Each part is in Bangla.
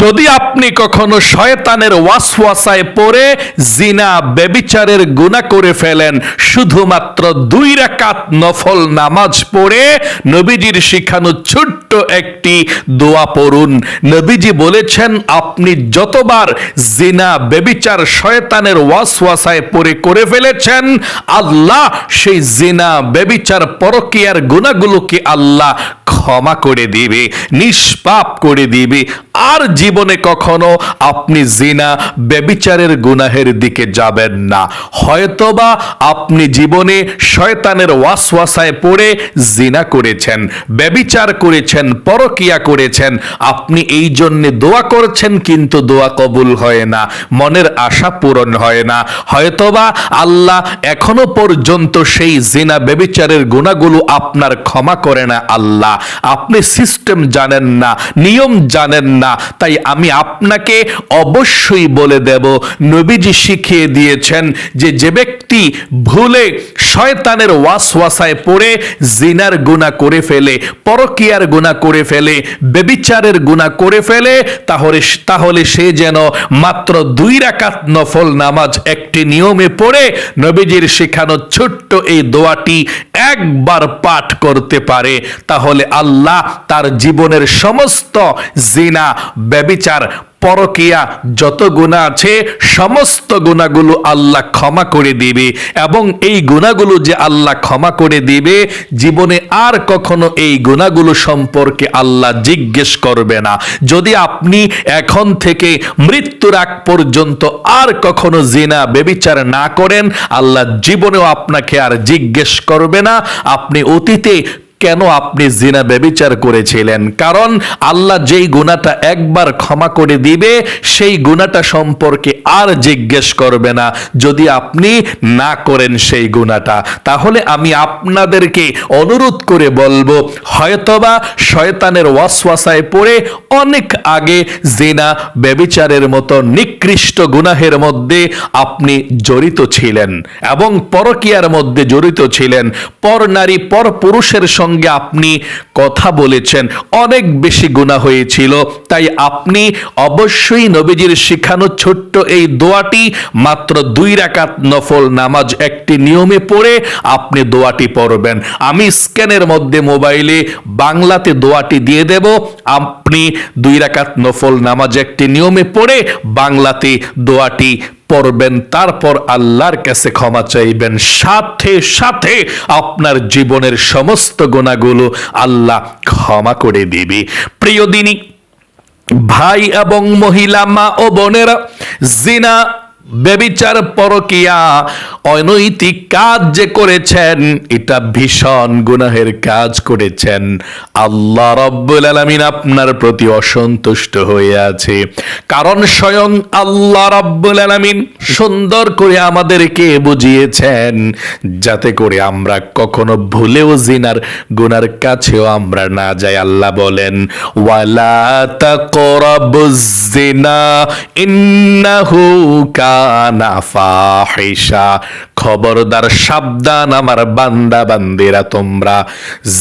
যদি আপনি কখনো শয়তানের ওয়াসওয়াসায় পড়ে জিনা বেবিচারের গুণা করে ফেলেন, শুধুমাত্র দুই রাকাত নফল নামাজ পড়ে নবীজির শিখানো ছোট্ট একটি দোয়া পড়ুন। নবীজি বলেছেন, আপনি যতবার জিনা বেবিচার শয়তানের ওয়াসওয়াসায় পড়ে করে ফেলেছেন, আল্লাহ সেই জিনা বেবিচার পরকিয়ার গুণাগুলোকে আল্লাহ ক্ষমা করে দিবে, নিষ্পাপ করে দিবে। আর জীবনে কখনো আপনি জিনা বেবিচারের গুনাহের দিকে যাবেন না। হয়তোবা আপনি জীবনে শয়তানের ওয়াসওয়াসায় পড়ে জিনা করেছেন বেবিচার করেছেন, পরকিয়া করেছেন। আপনি এই জন্যে দোয়া করছেন কিন্তু দোয়া কবুল হয় না, মনের আশা পূরণ হয় না। হয়তোবা আল্লাহ এখনও পর্যন্ত সেই জিনা বেবিচারের গুণাগুলো আপনার ক্ষমা করে না আল্লাহ। আপনি সিস্টেম জানেন না, নিয়ম জানেন না তাই আমি আপনাকে অবশ্যই বলে দেব, নবীজি শিখিয়ে দিয়েছেন যে যে ব্যক্তি ভুলে শয়তানের ওয়াসওয়াসায় পড়ে জিনার গুণা করে ফেলে, পরকিয়ার গুণা করে ফেলে, বেবিচারের গুণা করে ফেলে, তাহলে তাহলে সে যেন মাত্র দুই রাকাত নফল নামাজ একটি নিয়মে পড়ে, নবীজির শেখানো ছোট্ট এই দোয়াটি একবার পাঠ করতে পারে। তাহলে আল্লাহ তার জীবনের সমস্ত জিনা ব্যবিচার, পরকিয়া, যত গুণা আছে, সমস্ত গুণাগুলো আল্লাহ ক্ষমা করে দিবে। এবং এই গুণাগুলো যে আল্লাহ ক্ষমা করে দিবে, জীবনে আর কখনো এই গুণাগুলো সম্পর্কে আল্লাহ জিজ্ঞেস করবে না। যদি আপনি এখন থেকে মৃত্যুর আগ পর্যন্ত আর কখনো জিনা বেবিচার না করেন, আল্লাহ জীবনেও আপনাকে আর জিজ্ঞেস করবে না। আপনি অতীতে কেন আপনি জিনা বেবিচার করেছিলেন? কারণ আল্লাহ যেই গুণাটা একবার ক্ষমা করে দিবে, সেই গুণাটা সম্পর্কে আর জিজ্ঞেস করবে না। যদি আপনি না করেন সেই গুণাটা তাহলে আমি আপনাদেরকে অনুরোধ করে বলব, হয়তোবা শয়তানের ওয়াসওয়াসায় পড়ে অনেক আগে জিনা বেবিচারের মতো নিকৃষ্ট গুনাহের মধ্যে আপনি জড়িত ছিলেন এবং পরকিয়ার মধ্যে জড়িত ছিলেন। পর নারী, পর পুরুষের সঙ্গে আপনি কথা বলেছেন। অনেক বেশি গুণা হয়েছিল। তাই আপনি অবশ্যই নবীজির শিখানো ছোট্ট এই দোয়াটি, মাত্র দুই রাকাত নফল নামাজ একটি নিয়মে পড়ে আপনি দোয়াটি পড়বেন। আমি স্ক্যানের মধ্যে মোবাইলে বাংলাতে দোয়াটি দিয়ে দেব। আপনি দুই রাকাত নফল নামাজ একটি নিয়মে পড়ে বাংলাতে দোয়াটি পড়বেন, তারপর আল্লাহর কাছে ক্ষমা চাইবেন। সাথে সাথে আপনার জীবনের সমস্ত গুণাগুলো আল্লাহ ক্ষমা করে দিবে। প্রিয় দিনী, ভাই এবং মহিলা, মা ও বোনেরা, জিনা বেবিচার পরকিয়া, অনৈতিক কাজ যে করেছেন, এটা ভীষণ গুনাহের কাজ করেছেন। আল্লাহ রব্বুল আলামিন আপনার প্রতি অসন্তুষ্ট হয়ে আছে। কারণ স্বয়ং আল্লাহ রব্বুল আলামিন সুন্দর করে আমাদেরকে বুঝিয়েছেন, যাতে করে আমরা কখনো ভুলেও জিনার গুনার কাছেও আমরা না যাই, আল্লাহ বলেন, ওয়ালা তাকরাবুজ জিনা, ইন্নাহু কানা ফাহিশা খবরদার সাবধান আমার বান্দা বান্দিরা, তোমরা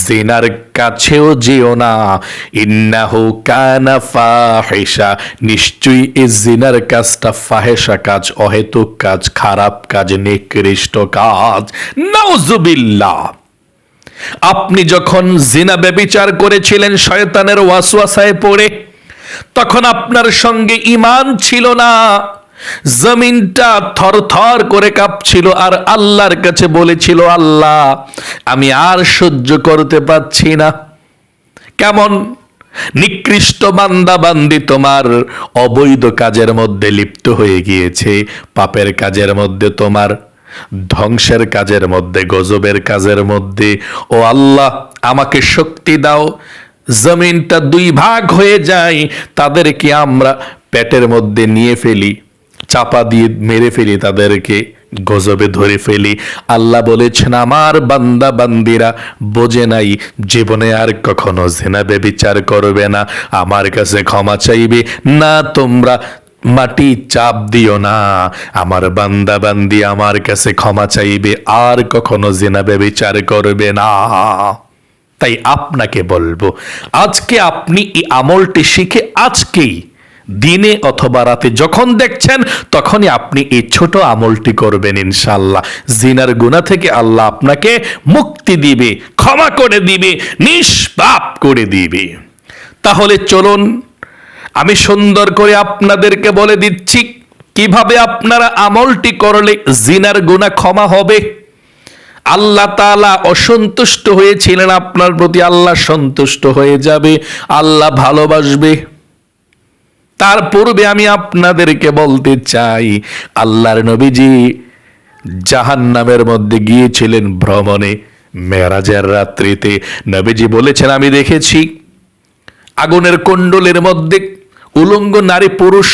জিনার কাছেও যেও না। ইন্নাহু কানা ফাহিশা নিশ্চয়ই এই জিনার কাজটা ফাহেশা কাজ, অহেতুক কাজ, খারাপ কাজ, নিকৃষ্ট কাজ। নাউজুবিল্লাহ। আপনি যখন জিনা ব্যবিচার করেছিলেন শয়তানের ওয়াসওয়াসায় পড়ে, তখন আপনার সঙ্গে ইমান ছিল না। জমিনটা থর থর করে কাঁপছিল আর আল্লাহর কাছে বলেছিল, আল্লাহ, আমি আর সহ্য করতে পারছি না। কেমন? নিকৃষ্ট বান্দা বান্দি তোমার অবৈধ কাজের মধ্যে লিপ্ত হয়ে গিয়েছে, পাপের কাজের মধ্যে তোমার, ধ্বংসের কাজের মধ্যে, গজবের কাজের মধ্যে। ও আল্লাহ, আমাকে শক্তি দাও, জমিনটা দুই ভাগ হয়ে যায়, তাদেরকে আমরা পেটের মধ্যে নিয়ে ফেলি। চাপা দিয়ে মেরে ফেলি, তাদেরকে গজবে ধরে ফেলি। আল্লাহ বলেছেন, আমার বান্দা বান্দিরা বোঝে নাই, জীবনে আর কখনো জেনা বিচার করবে না। আমার কাছে ক্ষমা চাইবে, না তোমরা মাটি চাপ দিও না। আমার বান্দা বান্দি আমার কাছে ক্ষমা চাইবে, আর কখনো জেনা বিচার করবে না। তাই আপনাকে বলব, আজকে আপনি এই আমলটি শিখে আজকেই দিনে অথবা রাতে যখন দেখছেন, তখনই আপনি এই ছোট আমলটি করবেন ইনশাল্লাহ জিনার গুণা থেকে আল্লাহ আপনাকে মুক্তি দিবে, ক্ষমা করে দিবে, নিষ্পাপ করে দিবে। তাহলে চলুন, আমি সুন্দর করে আপনাদেরকে বলে দিচ্ছি, কীভাবে আপনারা আমলটি করলে জিনার গুণা ক্ষমা হবে? আল্লাহ তাআলা অসন্তুষ্ট হয়েছিলেন, আপনার প্রতি আল্লাহ সন্তুষ্ট হয়ে যাবে, আল্লাহ ভালোবাসবে। তার পূর্বে আমি আপনাদেরকে বলতে চাই, আল্লাহর নবীজি জাহান নামের মধ্যে গিয়েছিলেন ভ্রমণে, মেরাজের রাত্রিতে। নবীজি বলেছেন, আমি দেখেছি আগুনের কুণ্ডলের মধ্যে উলঙ্গ নারী পুরুষ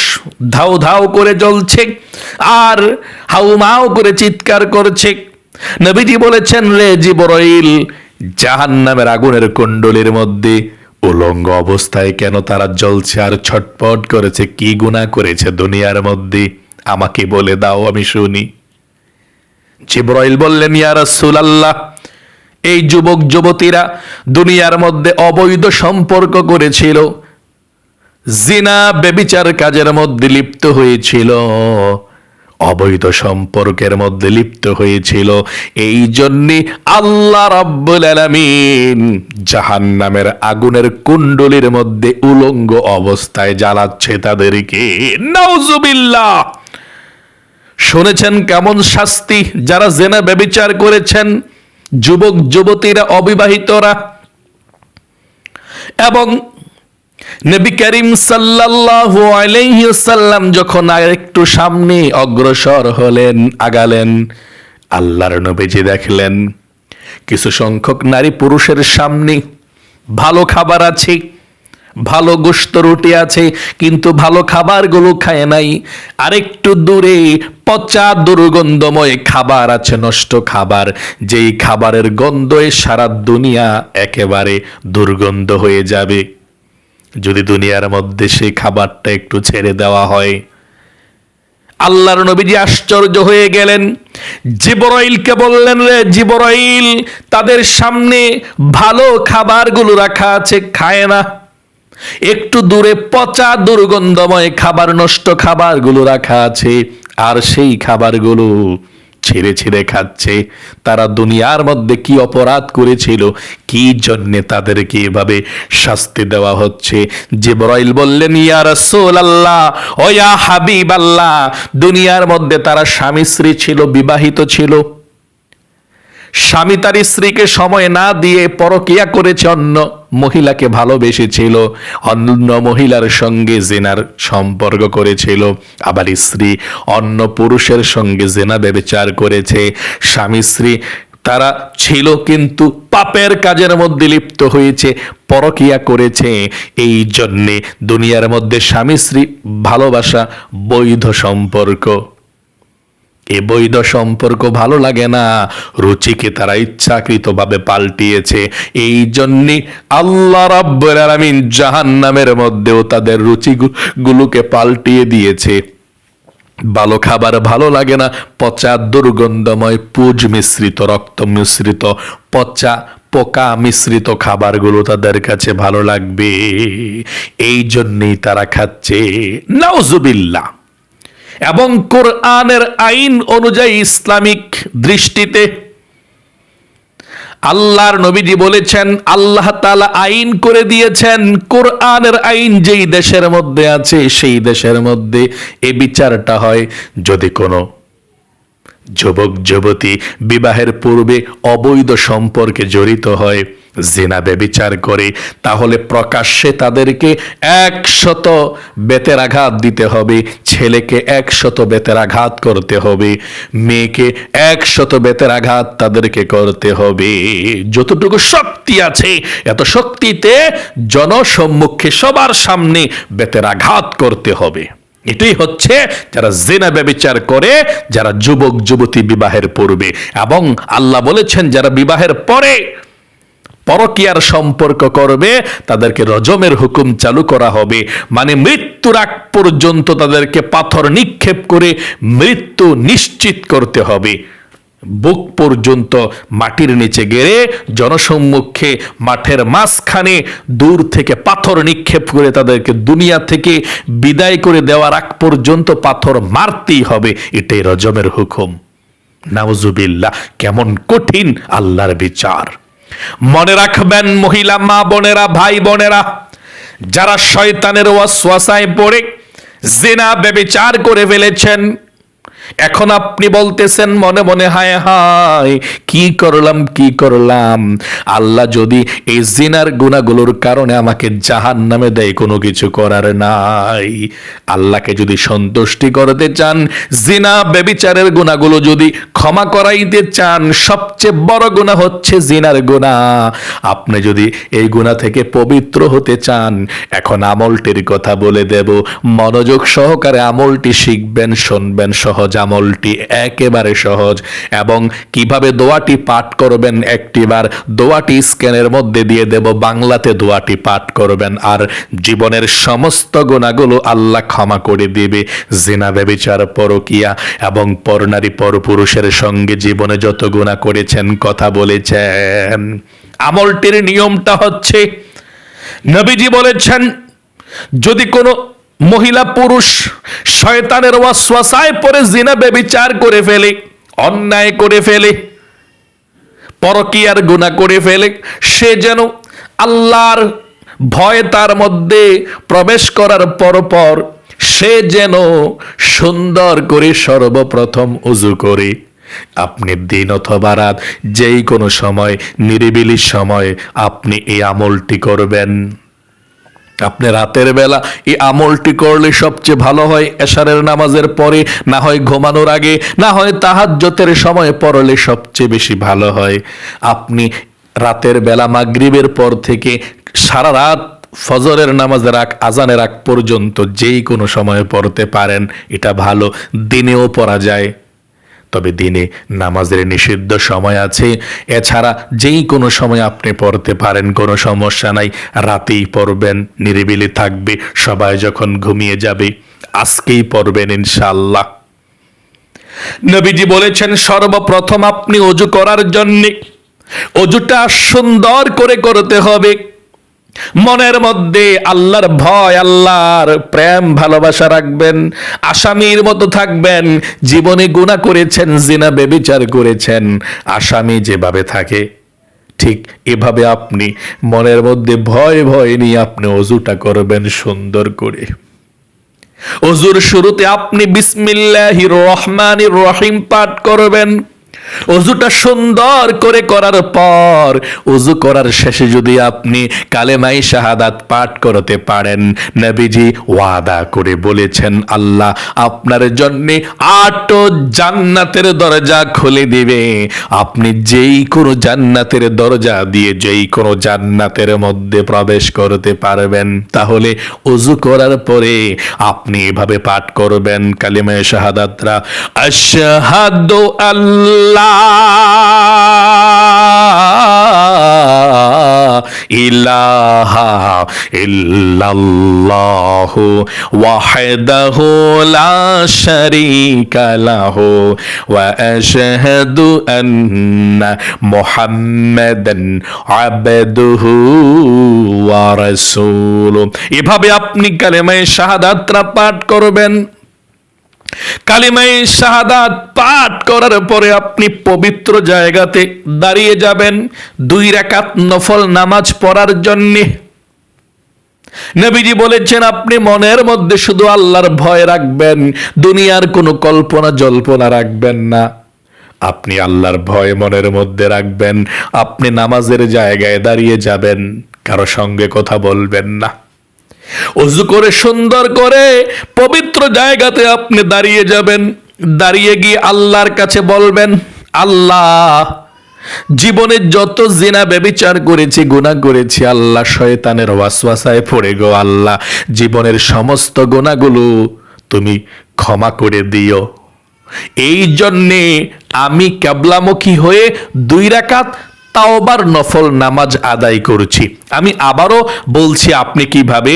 ধাও ধাও করে জ্বলছে আর হাউমাও করে চিৎকার করছে। নবীজি বলেছেন, রে জিবরাইল জাহান নামের আগুনের কুণ্ডলের মধ্যে উলঙ্গ অবস্থায় কেন তারা জ্বলছে আর ছটপট করেছে? কি গুনাহ করেছে দুনিয়ার মধ্যে? আমাকে বলে দাও, আমি শুনি। জিব্রাইল বললেন, ইয়া রাসূলুল্লাহ, এই যুবক, যুবতীরা দুনিয়ার মধ্যে অবৈধ সম্পর্ক করেছিল। জিনা বেবিচার কাজের মধ্যে লিপ্ত হয়েছিল। অবৈধ সম্পর্কের মধ্যে লিপ্ত হয়েছিল। এই জন্যে আল্লাহ রাব্বুল আলামিন জাহান্নামের আগুনের কুণ্ডলীর মধ্যে উলঙ্গ অবস্থায় জ্বালাচ্ছে তাদেরকে। নাউজুবিল্লাহ। শুনেছেন কেমন শাস্তি যারা জেনা ব্যবিচার করেছেন? যুবক, যুবতীরা, অবিবাহিতরা। এবং নবী করিম সাল্লাল্লাহু আলাইহি সাল্লাম যখন আর একটু সামনে অগ্রসর হলেন, আগালেন, আল্লাহর নবীজি দেখলেন, কিছু সংখ্যক নারী পুরুষের সামনে ভালো খাবার আছে, ভালো গোস্ত রুটি আছে, কিন্তু ভালো খাবারগুলো খায় নাই। আরেকটু দূরে পচা দুর্গন্ধময় খাবার আছে, নষ্ট খাবার। যেই খাবারের গন্ধে সারা দুনিয়া একেবারে দুর্গন্ধ হয়ে যাবে। যদি দুনিয়ার মধ্যে সেই খাবারটা একটু ছেড়ে দেওয়া হয়। আল্লাহর নবীজি আশ্চর্য হয়ে গেলেন। জিবরাইলকে বললেন, রে জিবরাইল, তাদের সামনে ভালো খাবারগুলো রাখা আছে, খায় না। একটু দূরে পচা দুর্গন্ধময় খাবার, নষ্ট খাবারগুলো রাখা আছে, আর সেই খাবারগুলো ছেড়ে ছেড়ে খাচ্ছে। তারা দুনিয়ার মধ্যে কি অপরাধ করেছিল? কি জন্যে তাদেরকে এভাবে শাস্তি দেওয়া হচ্ছে? যে জিবরাইল বললেন, ইয়া আল্লাহ ও ইয়া হাবিবাল্লাহ, দুনিয়ার মধ্যে তারা স্বামী স্ত্রী ছিল, বিবাহিত ছিল। স্বামী তার স্ত্রীকে সময় না দিয়ে পরকিয়া করেছে, অন্য মহিলাকে ভালোবেসেছিল, অন্য মহিলার সঙ্গে জেনার সম্পর্ক করেছিল, আবার স্ত্রী অন্য পুরুষের সঙ্গে জেনা ব্যবচার করেছে। স্বামী স্ত্রী তারা ছিল কিন্তু পাপের কাজের মধ্যে লিপ্ত হয়েছে, পরকিয়া করেছে। এই জন্যে দুনিয়ার মধ্যে স্বামী স্ত্রী ভালোবাসা বৈধ সম্পর্ক। এ বৈধ সম্পর্ক ভালো লাগে না। রুচিকে তারা ইচ্ছাকৃতভাবে পাল্টিয়েছে। এই জন্যে আল্লাহ রাব্বুল আলামিন জাহান্নামের মধ্যেও তাদের রুচিগুলোকে পাল্টিয়ে দিয়েছে। ভালো খাবার ভালো লাগে না। পচা দুর্গন্ধময় পুজ মিশ্রিত, রক্ত মিশ্রিত, পচা পোকা মিশ্রিত খাবারগুলো তাদের কাছে ভালো লাগবে। এই জন্যেই তারা খাচ্ছে। নাউজুবিল্লাহ। এবং কোরআনের আইন অনুযায়ী ইসলামিক দৃষ্টিতে আল্লাহর নবীজি বলেছেন, আল্লাহ তালা আইন করে দিয়েছেন, কোরআনের আইন যেই দেশের মধ্যে আছে সেই দেশের মধ্যে এ বিচারটা হয় যদি কোনো যুবক যুবতী, বিবাহের পূর্বে অবৈধ সম্পর্কে জড়িত হয়। জেনা বেবিচার করে, তাহলে প্রকাশ্যে তাদেরকে একশত বেতের আঘাত দিতে হবে, ছেলেকে একশত বেতের আঘাত করতে হবে, মেয়েকে একশত বেতের আঘাত তাদেরকে করতে হবে। যতটুকু শক্তি আছে, এত শক্তিতে জনসম্মুখে সবার সামনে বেতের আঘাত করতে হবে। এটাই হচ্ছে যারা জেনা ব্যবচার করে, যারা যুবক, যুবতী বিবাহের পূর্বে। এবং আল্লাহ বলেছেন, যারা বিবাহের পরে পরকিয়ার সম্পর্ক করবে, তাদেরকে রজমের হুকুম চালু করা হবে। মানে মৃত্যুর আগ পর্যন্ত তাদেরকে পাথর নিক্ষেপ করে মৃত্যু নিশ্চিত করতে হবে। বুক পর্যন্ত মাটির নিচে গেড়ে জনসম্মুখে মাঠের মাঝখানে দূর থেকে পাথর নিক্ষেপ করে তাদেরকে দুনিয়া থেকে বিদায় করে দেওয়ার আগ পর্যন্ত পাথর মারতেই হবে। এটাই রজমের হুকুম। নাউজুবিল্লাহ, কেমন কঠিন আল্লাহর বিচার। মনে রাখবেন মহিলা, মা বোনেরা, ভাই বোনেরা, যারা শয়তানের ওয়াসওয়াসায় পড়ে, জেনা বেবিচার করে ফেলেছেন এখন আপনি বলতেছেন, মনে মনে, হায় হায়, কি করলাম কি করলাম? আল্লাহ যদি এই জিনার গুণাগুলোর কারণে আমাকে জাহান নামে দেয়, কোনো কিছু করার নাই। আল্লাহকে যদি সন্তুষ্টি করতে চান, জিনা বেবিচারের গুণাগুলো যদি ক্ষমা করাইতে চান, সবচেয়ে বড় গুণা হচ্ছে জিনার গুণা। আপনি যদি এই গুণা থেকে পবিত্র হতে চান, এখন আমলটির কথা বলে দেব। মনোযোগ সহকারে আমলটি শিখবেন, শুনবেন, সহজ আমলটি একেবারে সহজ এবং কীভাবে দোয়াটি পাঠ করবেন একটিবার, দোয়াটি স্ক্যানের মধ্যে দিয়ে দেব, বাংলাতে দোয়াটি পাঠ করবেন। আর জীবনের সমস্ত গুণাগুলো আল্লাহ ক্ষমা করে দিবে। জিনা, ব্যবিচার, পরকিয়া এবং পরনারী পরপুরুষের সঙ্গে জীবনে যত গুণা করেছেন, কথা বলেছেন। আমলটির নিয়মটা হচ্ছে, নবীজি বলেছেন, যদি কোনো মহিলা পুরুষ, শয়তানের ওয়াসওয়াসায় পরে জিনা বেবিচার করে ফেলে, অন্যায় করে ফেলে, পরকিয়ার গুণা করে ফেলে। সে যেন আল্লাহর ভয় তার মধ্যে প্রবেশ করার পরপর সে যেন সুন্দর করে সর্বপ্রথম উজু করে। আপনি দিন অথবা রাত, যেই কোনো সময়, নিরিবিলি সময় আপনি এই আমলটি করবেন। আপনি রাতের বেলা এই আমলটি করলে সবচেয়ে ভালো হয় এশারের নামাজের পরে, না হয় ঘুমানোর আগে, না হয় তাহাজ্জতের সময় পড়লে সবচেয়ে বেশি ভালো হয়। আপনি রাতের বেলা মাগরিবের পর থেকে সারা রাত ফজরের নামাজের আগ আজানের আগ পর্যন্ত যেই কোনো সময় পড়তে পারেন, এটা ভালো। দিনেও পড়া যায়। তবে দিনে নামাজের নিষিদ্ধ সময় আছে। এছাড়া যেই কোনো সময় আপনি পড়তে পারেন, কোনো সমস্যা নাই। রাতেই পড়বেন, নিরিবিলি থাকবে, সবাই যখন ঘুমিয়ে যাবে, আজকেই পড়বেন ইনশাল্লাহ নবীজি বলেছেন, সর্বপ্রথম আপনি অজু করার জন্য অজুটা সুন্দর করে করতে হবে। মনের মধ্যে আল্লাহর ভয়, আল্লাহর প্রেম, ভালোবাসা রাখবেন, আসামির মতো থাকবেন, জীবনে গুণা করেছেন, জিনা বেবিচার করেছেন, আসামি যেভাবে থাকে, ঠিক এভাবে আপনি মনের মধ্যে ভয় ভয় নিয়ে আপনি অজুটা করবেন সুন্দর করে। অজুর শুরুতে আপনি বিসমিল্লাহির রহমানির রহিম পাঠ করবেন। অজুটা সুন্দর করে করার পর অজু করার শেষে যদি আপনি কালেমাই শাহাদাত পাঠ করতে পারেন, নবীজি ওয়াদা করে বলেছেন, আল্লাহ আপনার জন্য আট জান্নাতের দরজা খুলে দিবে। আপনি যেই কোনো জান্নাতের দরজা দিয়ে যেই কোনো জান্নাতের মধ্যে প্রবেশ করতে পারবেন। তাহলে অজু করার পরে আপনি এভাবে পাঠ করবেন কালিমায় শাহাদাতরা, আশহাদু আল্লাহ ইলাহা ইল্লাল্লাহু ওয়াহদাহু লা শারীকা লাহু ওয়া আশহাদু এভাবে আপনি কালেমায়ে শাহাদাতরা পাঠ করবেন। কালিমাই শাহাদাত পাঠ করার পরে আপনি পবিত্র জায়গাতে দাঁড়িয়ে যাবেন। দুই রাকাত নফল নামাজ পড়ার জন্যে। নবীজি বলেছেন, আপনি মনের মধ্যে শুধু আল্লাহর ভয় রাখবেন, দুনিয়ার কোনো কল্পনা জল্পনা রাখবেন না। আপনি আল্লাহর ভয় মনের মধ্যে রাখবেন, আপনি নামাজের জায়গায় দাঁড়িয়ে যাবেন, কারও সঙ্গে কথা বলবেন না। অজু করে সুন্দর করে পবিত্র জায়গাতে আপনি দাঁড়িয়ে যাবেন। দাঁড়িয়ে গিয়ে আল্লাহর কাছে বলবেন, আল্লাহ জীবনে যত জিনা বেবিচার করেছি গুণা করেছি, আল্লাহ শয়তানের ওয়াসওয়াসায় পড়ে গো আল্লাহ। জীবনের সমস্ত গুণাগুলো তুমি ক্ষমা করে দিও। এই জন্যে আমি ক্যাবলামুখী হয়ে দুই রাকাত তাওবার নফল নামাজ আদায় করছি। আমি আবারও বলছি, আপনি কীভাবে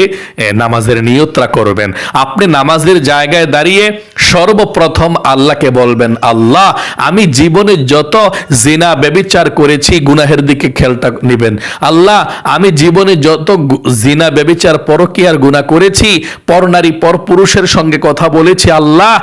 নামাজের নিয়ত্রা করবেন? আপনি নামাজের জায়গায় দাঁড়িয়ে সর্বপ্রথম আল্লাহকে বলবেন, আল্লাহ, আমি জীবনে যত জিনা, ব্যবিচার করেছি, গুনাহের দিকে খেয়ালটা নেবেন। আল্লাহ, আমি জীবনে যত জিনা, ব্যবিচার পরকিয়ার গুনাহ করেছি, পর পুরুষের সঙ্গে কথা বলেছি, আল্লাহ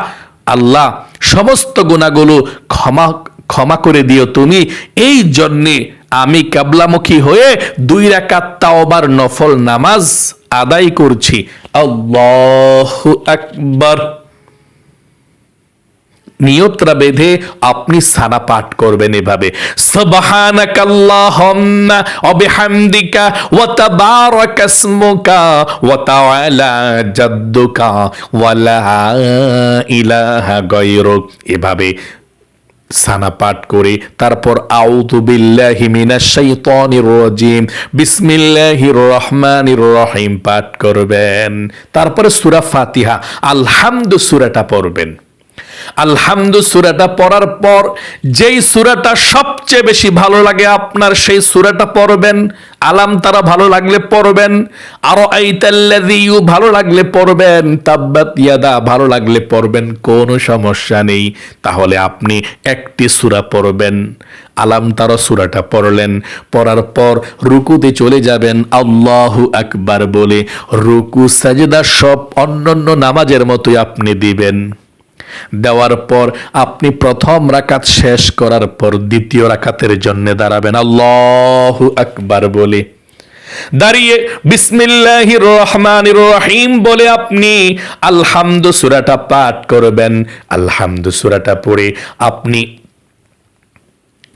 আল্লাহ, সমস্ত গুণাগুলো ক্ষমা ক্ষমা করে দিও তুমি। এই জন্যে আমি কাবলামুখী হয়ে দুই রাকাত তাওবার নফল নামাজ আদায় করছি। আল্লাহু আকবার। নিয়তরা বেঁধে আপনি সানা পাঠ করবেন এভাবে। ইলাহা এভাবে সানা পাঠ করে। তারপর আউযু বিল্লাহি মিনাশ শাইতানির রাজিম। বিসমিল্লাহির রহমানির রহিম পাঠ করবেন। তারপরে সূরা ফাতিহা। আলহামদু সূরাটা পড়বেন। আলহামদু সুরাটা পড়ার পর, যেই সুরাটা সবচেয়ে বেশি ভালো লাগে আপনার, সেই সুরাটা পড়বেন। আলাম তারা ভালো লাগলে পড়বেন। আরও আইতাল্লাযিউ ভালো লাগলে পড়বেন। তাব্বাত ইয়াদা ভালো লাগলে পড়বেন। কোনো সমস্যা নেই। তাহলে আপনি একটি সূরা পড়বেন। আলাম তারা সুরাটা পড়লেন। পড়ার পর রুকুতে চলে যাবেন। আল্লাহু আকবার বলে, রুকু, সাজদা সব অন্যান্য নামাজের মতোই আপনি দিবেন। দেওয়ার পর আপনি প্রথম রাকাত শেষ করার পর দ্বিতীয় রাকাতের জন্য দাঁড়াবেন। আল্লাহু আকবার বলে। দাঁড়িয়ে বিসমিল্লাহির রহমানির রহিম বলে আপনি আলহামদু সুরাটা পাঠ করবেন। আলহামদু সুরাটা পড়ে আপনি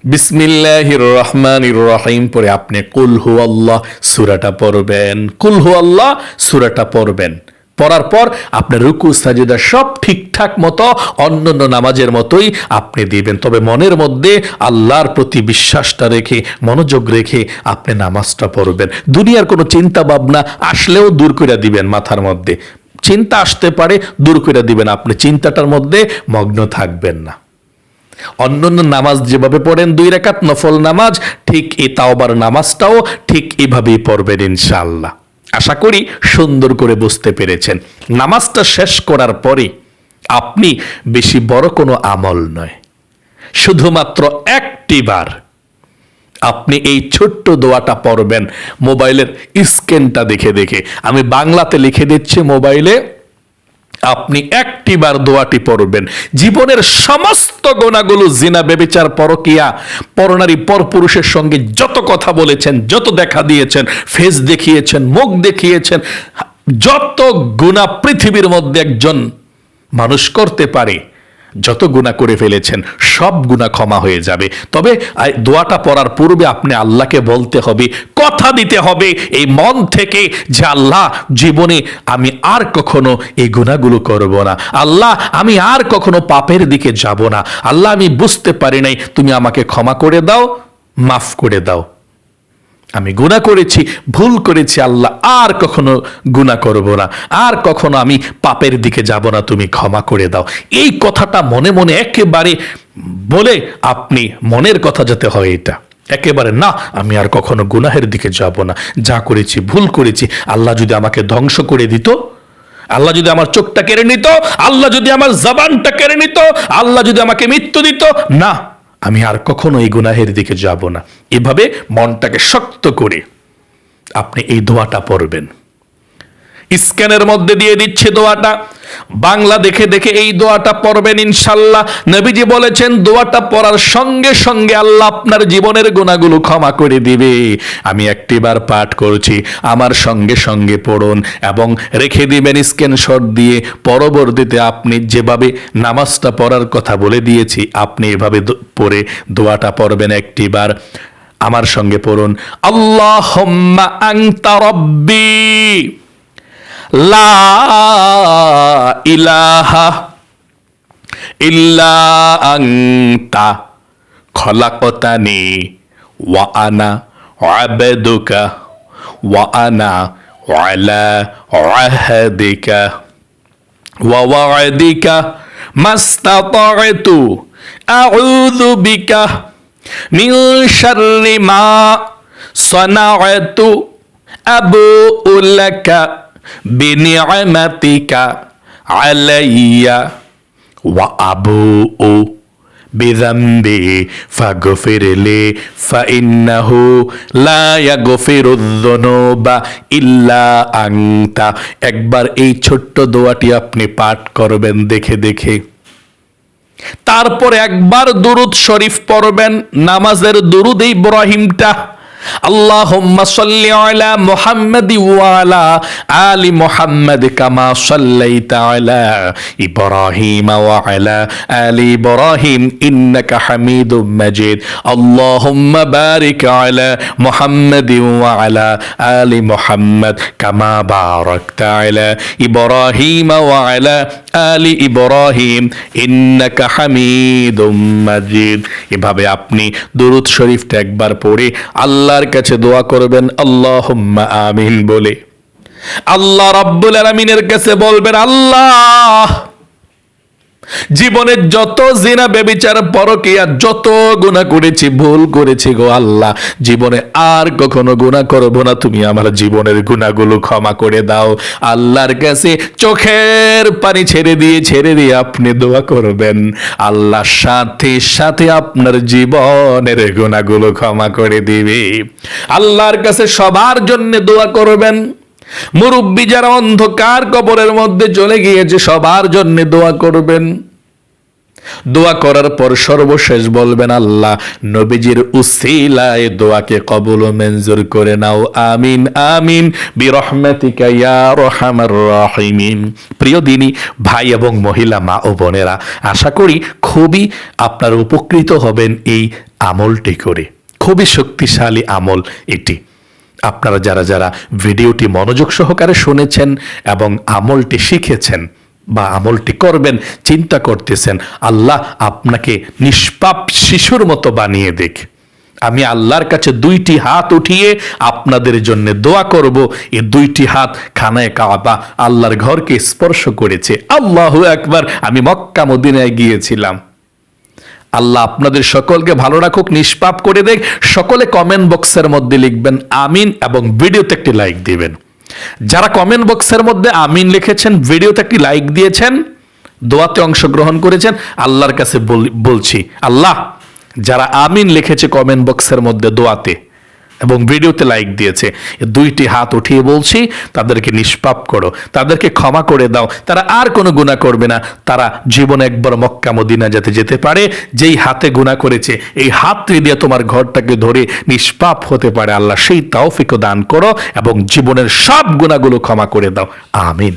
বিসমিল্লাহির রহমানির রহিম পরে আপনি কুল হু আল্লাহ সুরাটা পড়বেন। কুল হু আল্লাহ সুরাটা পড়বেন। পড়ার পর আপনার রুকু, সাজিদা সব ঠিকঠাক মতো, অন্যান্য নামাজের মতোই আপনি দিবেন। তবে মনের মধ্যে আল্লাহর প্রতি বিশ্বাসটা রেখে, মনোযোগ রেখে আপনি নামাজটা পড়বেন। দুনিয়ার কোনো চিন্তা ভাবনা আসলেও দূর করে দিবেন মাথার মধ্যে। চিন্তা আসতে পারে, দূর করে দিবেন। আপনি চিন্তাটার মধ্যে মগ্ন থাকবেন না। অন্যান্য নামাজ যেভাবে পড়েন, দুই রাকাত নফল নামাজ, ঠিক এই তাওবার নামাজটাও ঠিক এভাবেই পড়বেন ইনশাআল্লাহ। আশা করি সুন্দর করে বুঝতে পেরেছেন। নামাজটা শেষ করার পরে আপনি বেশি বড় কোনো আমল নয়। শুধুমাত্র একটি বার আপনি এই ছোট্ট দোয়াটা পড়বেন, মোবাইলের স্ক্যানটা দেখে দেখে। আমি বাংলাতে লিখে দিচ্ছি, মোবাইলে আপনি একটিবার দোয়াটি পড়বেন। জীবনের সমস্ত গোনাগুলো জিনা বেবিচার পরকিয়া, পরনারী, পরপুরুষের সঙ্গে যত কথা বলেছেন, যত দেখা দিয়েছেন, ফেস দেখিয়েছেন, মুখ দেখিয়েছেন, যত গুণা পৃথিবীর মধ্যে একজন মানুষ করতে পারে যত গুণা করে ফেলেছেন, সব গুণা ক্ষমা হয়ে যাবে। তবে দোয়াটা পড়ার পূর্বে আপনি আল্লাহকে বলতে হবে, কথা দিতে হবে, এই মন থেকে যে আল্লাহ, জীবনে আমি আর কখনো এই গুণাগুলো করব না। আল্লাহ, আমি আর কখনো পাপের দিকে যাব না। আল্লাহ, আমি বুঝতে পারি নাই, তুমি আমাকে ক্ষমা করে দাও, মাফ করে দাও। আমি গুণা করেছি, ভুল করেছি আল্লাহ, আর কখনো গুণা করব না। আর কখনো আমি পাপের দিকে যাব না, তুমি ক্ষমা করে দাও। এই কথাটা মনে মনে একেবারে বলে আপনি মনের কথা যাতে হয় এটা। একেবারে না, আমি আর কখনো গুনাহের দিকে যাব না। যা করেছি, ভুল করেছি, আল্লাহ যদি আমাকে ধ্বংস করে দিত, আল্লাহ যদি আমার চোখটা কেড়ে নিত, আল্লাহ যদি আমার জবানটা কেড়ে নিত, আল্লাহ যদি আমাকে মৃত্যু দিত, না। আমি আর কখনো এই গুনাহের দিকে যাব না। এভাবে মনটাকে শক্ত করে আপনি এই দোয়াটা পড়বেন। স্ক্যানের মধ্যে দিয়ে দিচ্ছে দোয়াটা। বাংলা দেখে দেখে এই দোয়াটা পড়বেন ইনশাল্লাহ। নবীজি বলেছেন, দোয়াটা পড়ার সঙ্গে সঙ্গে আল্লাহ আপনার জীবনের গুণাগুলো ক্ষমা করে দিবে। আমি একটিবার পাঠ করছি, আমার সঙ্গে সঙ্গে পড়ুন এবং রেখে দিবেন স্ক্রিনশট দিয়ে। পরবর্তীতে আপনি যেভাবে নামাজটা পড়ার কথা বলে দিয়েছি, আপনি এভাবে পড়ে দোয়াটা পড়বেন একটিবার। আমার সঙ্গে পড়ুন আল্লাহ আংতা রব্বি। লা ইলাহা ইল্লা আংতা খলাকতানি ওয়া আনা আবদুকা ওয়া আনা আলা আহদিকা ওয়া ওয়াদিকা মাস্তাতা'তু আউযু বিকা মিন শাররি মা সানাআতু আবু লাকা বিনিয়ামাতিকা আলাইয়া ওয়া আবু ও বিজাম্বি ফাগফিরলি ফাইন্নাহু লা ইয়াগফিরুয-যুনুবা ইল্লা আনতা একবার এই ছোট্ট দোয়াটি আপনি পাঠ করবেন, দেখে দেখে। তারপর একবার দুরুদ শরীফ পড়বেন, নামাজের দুরুদ ইব্রাহিমটা আলি কামা আলা এভাবে আপনি দুরুদ শরীফটা একবার পড়ে আল্লাহ আল্লাহর কাছে দোয়া করবেন আল্লাহ আমিন বলে। আল্লাহ রাব্বুল আলমিনের কাছে বলবেন আল্লাহ জীবনে যত জিনা বেবিচার পরকিয়া, যত গুণা করেছি, ভুল করেছি গো আল্লাহ, জীবনে আর কখনো গুণা করব না। তুমি আমার জীবনের গুণাগুলো ক্ষমা করে দাও। আল্লাহর কাছে চোখের পানি ছেড়ে দিয়ে ছেড়ে দিয়ে আপনি দোয়া করবেন। আল্লাহ সাথে সাথে আপনার জীবনের গুণাগুলো ক্ষমা করে দিবে। আল্লাহর কাছে সবার জন্য দোয়া করবেন। মুরব্বী যারা অন্ধকার কবরের মধ্যে চলে গিয়েছে, সবার জন্য দোয়া করবেন। দোয়া করার পর সর্বশেষ বলবেন, আল্লাহ, নবীজির উসিলায় দোয়াকে কবুল মঞ্জুর করে নাও। আমিন আমিন। বিরহমাতিকা ইয়া রহমার রাহিমিন। প্রিয় দিনী, ভাই এবং মহিলা, মা ও বোনেরা, আশা করি খুবই আপনারা উপকৃত হবেন এই আমলটি করে। খুবই শক্তিশালী আমল এটি। আপনারা যারা যারা ভিডিওটি মনোযোগ সহকারে শুনেছেন এবং আমলটি শিখেছেন বা আমলটি করবেন, চিন্তা করতেছেন, আল্লাহ আপনাকে নিষ্পাপ শিশুর মতো বানিয়ে দেখ আমি আল্লাহর কাছে দুইটি হাত উঠিয়ে আপনাদের জন্য দোয়া করব। এ দুইটি হাত খানায় কাবা আল্লাহর ঘরকে স্পর্শ করেছে। আল্লাহ একবার আমি মক্কা মদিনায় গিয়েছিলাম। আল্লাহ আপনাদের সকলকে ভালো রাখুক, নিষ্পাপ করে দেখ। সকলে কমেন্ট বক্সের মধ্যে লিখবেন আমিন এবং ভিডিওতে একটি লাইক দিবেন। যারা কমেন্ট বক্সের মধ্যে আমিন লিখেছেন ভিডিওতে একটি লাইক দিয়েছেন, দোয়াতে অংশগ্রহণ করেছেন, আল্লাহর কাছে বল- বলছি, আল্লাহ, যারা আমিন লিখেছে কমেন্ট বক্সের মধ্যে দোয়াতে এবং ভিডিওতে লাইক দিয়েছে। দুইটি হাত উঠিয়ে বলছি, তাদেরকে নিষ্পাপ করো। তাদেরকে ক্ষমা করে দাও। তারা আর কোনো গুণা করবে না। তারা জীবনে একবার মক্কা মদিনা যাতে যেতে পারে। যেই হাতে গুণা করেছে, এই হাতটি দিয়ে তোমার ঘরটাকে ধরে নিষ্পাপ হতে পারে। আল্লাহ সেই তাওফিকও দান করো এবং জীবনের সব গুণাগুলো ক্ষমা করে দাও। আমিন।